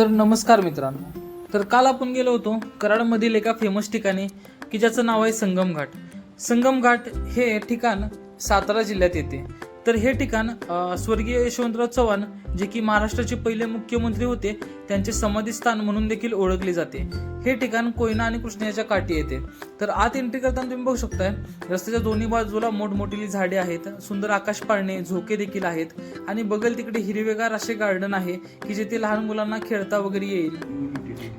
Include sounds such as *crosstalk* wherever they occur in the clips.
तर नमस्कार मित्रांनो. तर काल आपण गेलो होतो कराडमधील एका फेमस ठिकाणी की ज्याचं नाव आहे संगमघाट. संगमघाट हे ठिकाण सातारा जिल्ह्यात येते. तर हे ठिकाण स्वर्गीय यशवंतराव चव्हाण जे की महाराष्ट्राचे पहिले मुख्यमंत्री होते त्यांचे समाधी स्थान म्हणून देखील ओळखले जाते. हे ठिकाण कोयना आणि कृष्णाच्या काठी येते. तर आत एंट्री करताना तुम्ही बघू शकताय रस्त्याच्या दोन्ही बाजूला मोठमोठी झाडे आहेत सुंदर आकाश पाळणे झोके देखील आहेत आणि बगल तिकडे हिरवेगार असे गार्डन आहे की जेथे लहान मुलांना खेळता वगैरे येईल.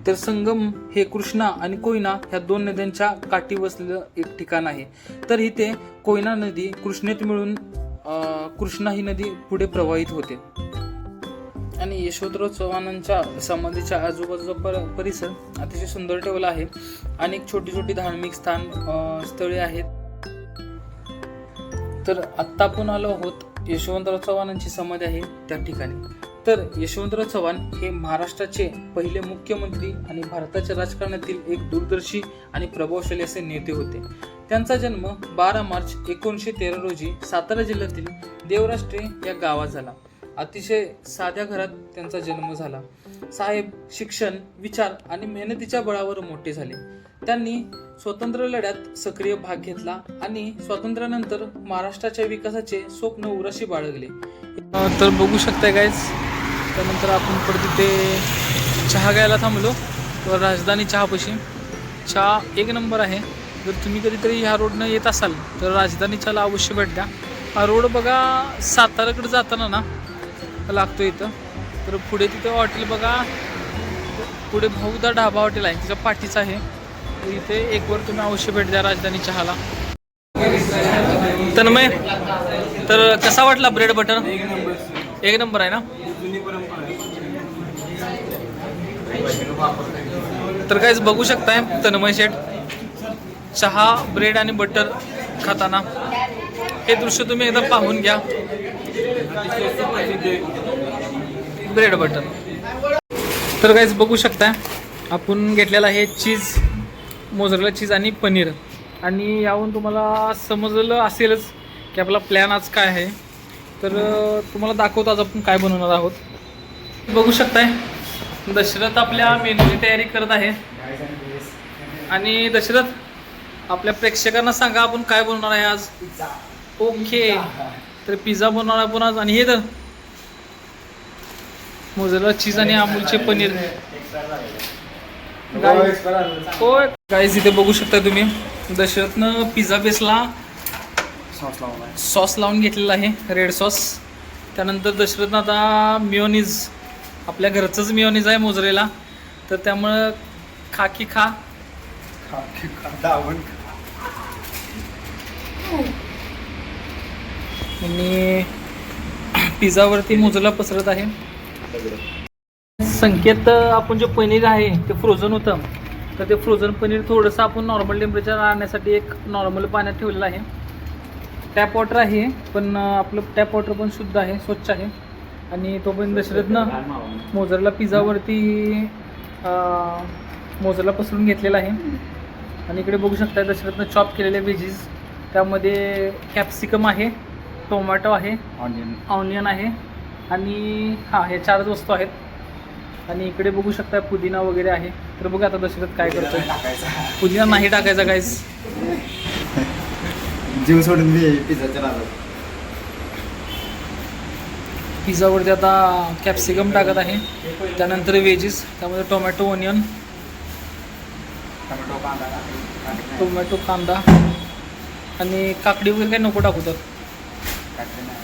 तर संगम हे कृष्णा आणि कोयना ह्या दोन नद्यांच्या काठी वसलेलं एक ठिकाण आहे. तर इथे कोयना नदी कृष्णेत मिळून कृष्णा ही नदी पुढे प्रवाहित होते. आणि यशवंतराव चव्हाणांच्या समाधीच्या आजूबाजूचा पर परिसर अतिशय सुंदर ठेवला आहे. अनेक छोटी छोटी धार्मिक स्थान स्थळे आहेत. तर आत्ता आपण आलो आहोत यशवंतराव चव्हाणांची समाधी आहे त्या ठिकाणी. तर यशवंतराव चव्हाण हे महाराष्ट्राचे पहिले मुख्यमंत्री आणि भारताच्या राजकारणातील एक दूरदर्शी आणि प्रभावशाली असे नेते होते. त्यांचा जन्म बारा मार्च एकोणीसशे तेरा रोजी सातारा जिल्ह्यातील देवराष्ट्रे या गावात झाला. अतिशय साध्या घरात त्यांचा जन्म झाला. साहेब शिक्षण विचार आणि मेहनतीच्या बळावर मोठे झाले. त्यांनी स्वतंत्र लढ्यात सक्रिय भाग घेतला आणि स्वातंत्र्यानंतर महाराष्ट्राच्या विकासाचे स्वप्न उराशी बाळगले. तर बघू शकताय गायज त्यानंतर आपण परत तिथे चहा घ्यायला थांबलो. तर राजधानी चहापाशी. चहा एक नंबर आहे. जर तुम्ही कधीतरी ह्या रोडनं येत असाल तर राजधानी चहाला अवश्य भेट द्या. हा रोड बघा साताराकडे जाताना ना लागतो इथं. तर पुढे तिथं हॉटेल बघा. पुढे बहुधा ढाबा हॉटेल आहे तिच्या पाठीचं आहे. इथे एक वर तुम्ही अवश्य भेट द्या राजधानी चहाला. तन्मय तर कसा वाटला ब्रेड बटर? एक नंबर एक नंबर आहे ना? तर काहीच बघू शकताय तन्मय शेठ. चहा ब्रेड आणि बटर खाताना. हे दृश्य तुम्ही एकदा पाहून घ्या. ब्रेड बटर तर काहीच बघू शकता आपण घेतलेलं आहे चीज मोजरेला चीज आणि पनीर. आणि यावरून तुम्हाला समजलं असेलच की आपला प्लॅन आज काय आहे. तर तुम्हाला दाखवतो आज आपण काय बनवणार आहोत. बघू शकताय दशरथ आपल्या मेनूची तयारी करत आहे. आणि दशरथ आपल्या प्रेक्षकांना सांगा आपण काय बनवणार आहे आज. ओके. तर पिझ्झा बनवणार आपण आज. आणि हे तर मोझरेला चीज आणि अमूलचे पनीर. होय. गाईज इथे बघू शकता तुम्ही. दशरथनं पिझ्झा बेसला सॉस लावला सॉस लावून घेतलेला आहे. रेड सॉस त्यानंतर दशरथनं आता मिओनीज आपल्या घरचंच मिओनीज आहे मोजरेला तर त्यामुळं खा की खा. दावण हो. आणि पिझ्झावरती मोजरेला पसरत आहे. संकेत आपण जे पनीर आहे ते फ्रोझन होतं. तर ते फ्रोझन पनीर थोडंसं आपण नॉर्मल टेम्परेचर आणण्यासाठी एक नॉर्मल पाण्यात ठेवलेलं आहे. टॅप वॉटर आहे पण आपलं टॅप वॉटर पण शुद्ध आहे स्वच्छ आहे. आणि तो पण दशरथनं मोजरला पिझ्झावरती अं, मोजरला पसरून घेतलेला आहे. आणि इकडे बघू शकता दशरथनं चॉप केलेले व्हेजीस त्यामध्ये कॅप्सिकम आहे टोमॅटो आहे ऑनियन ऑनियन आहे आणि हां हे चारच वस्तू आहेत. आणि इकडे बघू शकता पुदिना वगैरे आहे. तर बघा आता दशरथ काय टाकायचा. पुदिना नाही टाकायचा काहीच जीव सोडून पिझ्झाच्या पिझ्झावरती आता कॅप्सिकम टाकत आहे. त्यानंतर व्हेजीस त्यामध्ये टोमॅटो ऑनियन टोमॅटो कांदा. टोमॅटो कांदा. आणि काकडी वगैरे काही नको टाकू तर. टाकले नाही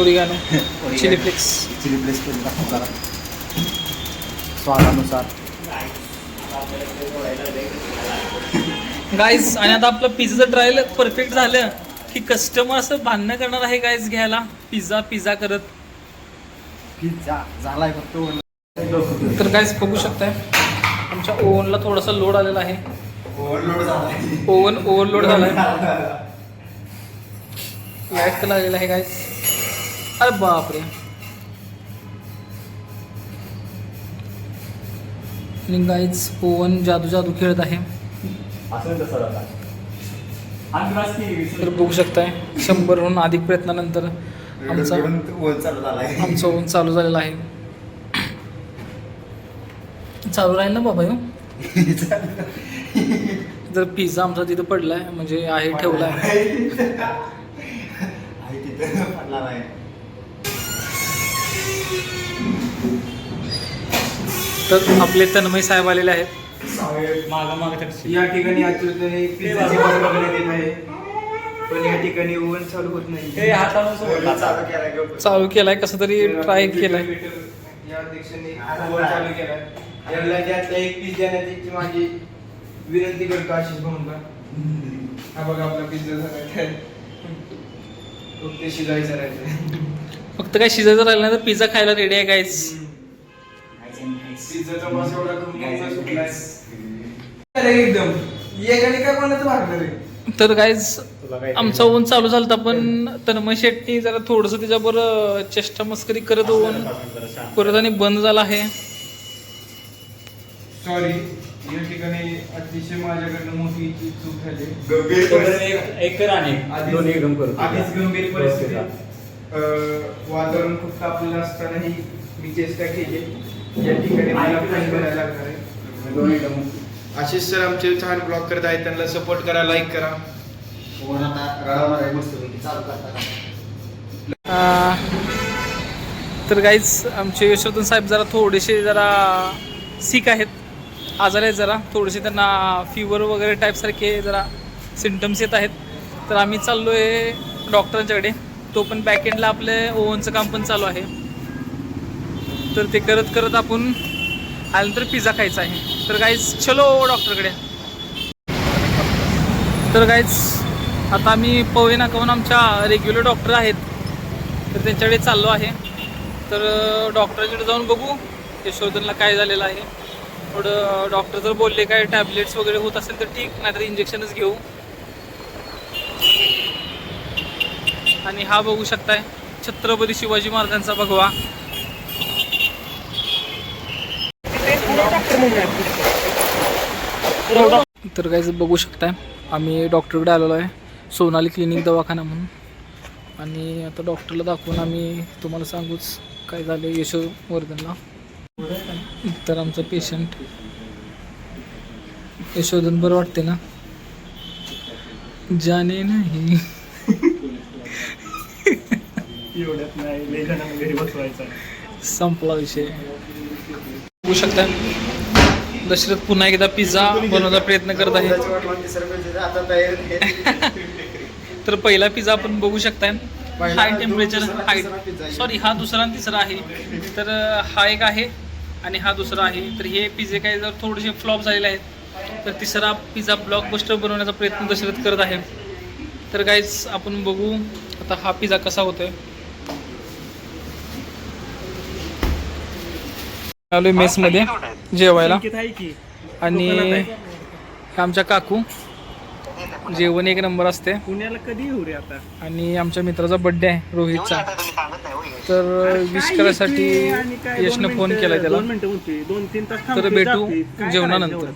oregano. Chilli flakes. Chilli flakes केली टाकून जरा स्वादानुसार. गाईज आणि आता आपलं पिझ्झाचं ट्रायल परफेक्ट झालं. की कस्टमर असं भांडणं करणार आहे गाईज घ्यायला. पिझ्झा पिझ्झा करत. झालाय फक्त. तर गाईज बघू शकताय आमच्या ओव्हनला थोडासा लोड आलेला आहे. ओव्हरलोड झालाय. ओव्हन ओव्हरलोड झाला आहे लाइट तर लागलेला आहे गाईज अरे बापरे. गाईज ओव्हन जादू जादू खेळत आहे. तर बघू शकताय शंभरहून अधिक प्रयत्नानंतर आमचा आमचं ओव्हन चालू झालेलं आहे. चालू राहील ना बाबा? जर पिझ्झा आमचा तिथं पडलाय म्हणजे आहे ठेवलाय. आहे तर आपले तन्मय साहेब आलेले आहेत. या ठिकाणी पण या ठिकाणी ओव्हन चालू होत नाही. चालू केलाय गं. चालू केलाय कसं तरी ट्राय केलाय. या अध्यक्षांनी ओव्हन चालू केलाय. एक देण्याची माझी विनंती करतो आशिष भाऊंना. हा बघा आपला पिझ्झा झाला फक्त शिजायचं राहायचं फक्त काय शिजायचं राहिलं नाही तर पिझ्झा खायला रेडी आहे काहीच पिझ्झाचा वास एवढा करून सुटलाय. एकदम. एकाने काय कोणाचं भागलं रे? तर काहीच आमचा ओव्हन चालू झालता पण तन्मय शेट्टी जरा थोडस त्याच्याबरोबर चेष्टा मस्करी करत ओव्हन परत आणि बंद झाला आहे. सॉरी या ठिकाणी अतिशय माझ्याकडनं मोठी चूक झाली. गंभीर परिस्थिती. आधीच दोन्ही गंभीर परिस्थिती. अं, वातावरण खूप तापलेलं असतानाही मी चेष्टा केली. या ठिकाणी मला फाईन भरायला लागणार आहे. दोन्ही आशिष सर आमचे छान ब्लॉग करत आहेत. त्यांना सपोर्ट करा लाईक करा. तर काहीच आमचे यशोधन साहेब जरा थोडेसे जरा सिक आहेत. आजार आहेत जरा. थोडेसे त्यांना फिवर वगैरे टाईपसारखे जरा सिमटम्स येत आहेत. तर आम्ही चाललो आहे डॉक्टरांच्याकडे तो पण बॅकएंडला आपले ओव्हनचं काम पण चालू आहे. तर ते करत करत आपण आल्यानंतर पिझ्झा खायचा आहे. तर काहीच चलो डॉक्टरकडे तर काहीच आता आम्ही पवई नाकाहून आमच्या रेग्युलर डॉक्टर आहेत. तर त्यांच्याकडे चाललो आहे. तर डॉक्टरकडे जाऊन बघू यशोधनला काय झालेलं आहे. थोडं डॉक्टर जर बोलले काय टॅबलेट्स वगैरे होत असेल तर ठीक नाहीतर इंजेक्शनच घेऊ. आणि हा बघू शकताय छत्रपती शिवाजी महाराजांचा भगवा. तर काय बघू शकताय आम्ही डॉक्टरकडे आलेलो आहे. सोनाली क्लिनिक दवाखाना म्हणून. आणि आता डॉक्टरला दाखवून आम्ही तुम्हाला सांगूच काय झालं यशोवर्धनला. तर आमचं पेशंट यशोधन बरं वाटते ना? जाने नाही. संपला विषय. बघू शकता दशरथ पुन्हा एकदा पिझ्झा बनवण्याचा प्रयत्न करत आहे. *laughs* तर पहिला पिझ्झा आपण बघू शकताय. हाय टेम्परेचर हाय. सॉरी हा दुसरा आणि तिसरा आहे. तर हा एक आहे आणि हा दुसरा आहे. तर हे पिझ्झे काही जर थोडेसे फ्लॉप झालेले आहेत तर तिसरा पिझ्झा ब्लॉक बस्टर बनवण्याचा प्रयत्न दशरथ करत आहे. तर काहीच आपण बघू आता हा पिझ्झा कसा होतोय. आलोय मेसमध्ये जेवायला. संकेत आहे की? आणि. आमच्या काकू. जेवण एक नंबर असते. पुण्याला कधी येऊ रे आता? आणि आमच्या मित्राचा बर्थडे आहे रोहितचा. तर विश करायसाठी यशनं फोन केलाय त्याला. दोन मिनिटं म्हणतोय दोन तीन तास तर भेटू जेवणानंतर.